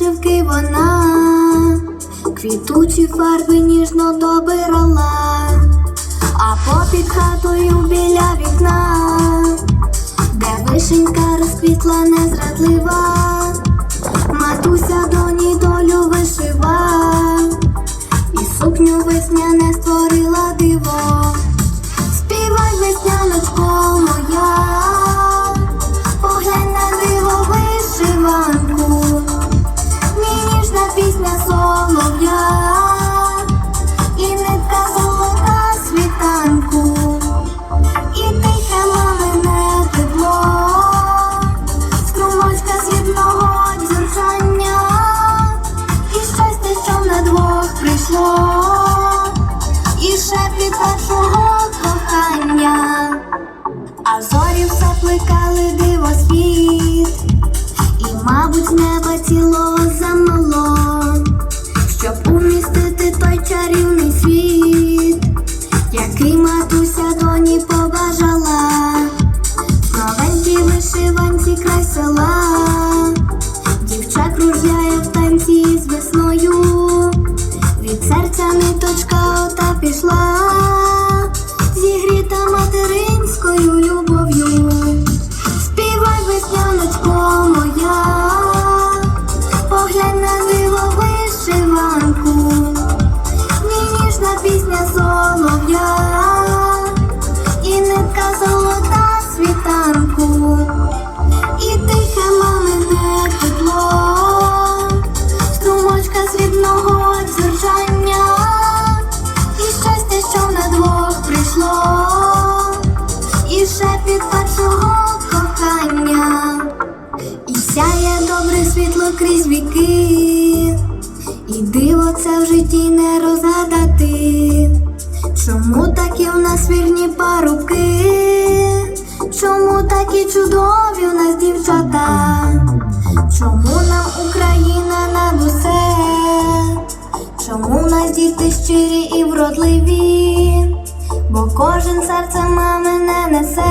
вишивки вона, квітучі фарби ніжно добирала, а попід хатою біля вікна, де вишенька розквітла незрадлива, матуся доні а зорі все плекали диво світ, і, мабуть, неба цілого замало, щоб умістити той чарівний світ, який матуся доні побажала, струмочка срібного і щастя, що на двох прийшло, і шепіт першого кохання, і сяє добре світло крізь віки, і диво це в житті не розгадати. Чому такі в нас вірні парубки? Чому такі чудові в нас дівчата? Чому нам Україна над усе? Нас діти щирі і вродливі? Бо кожен серце мами не несе,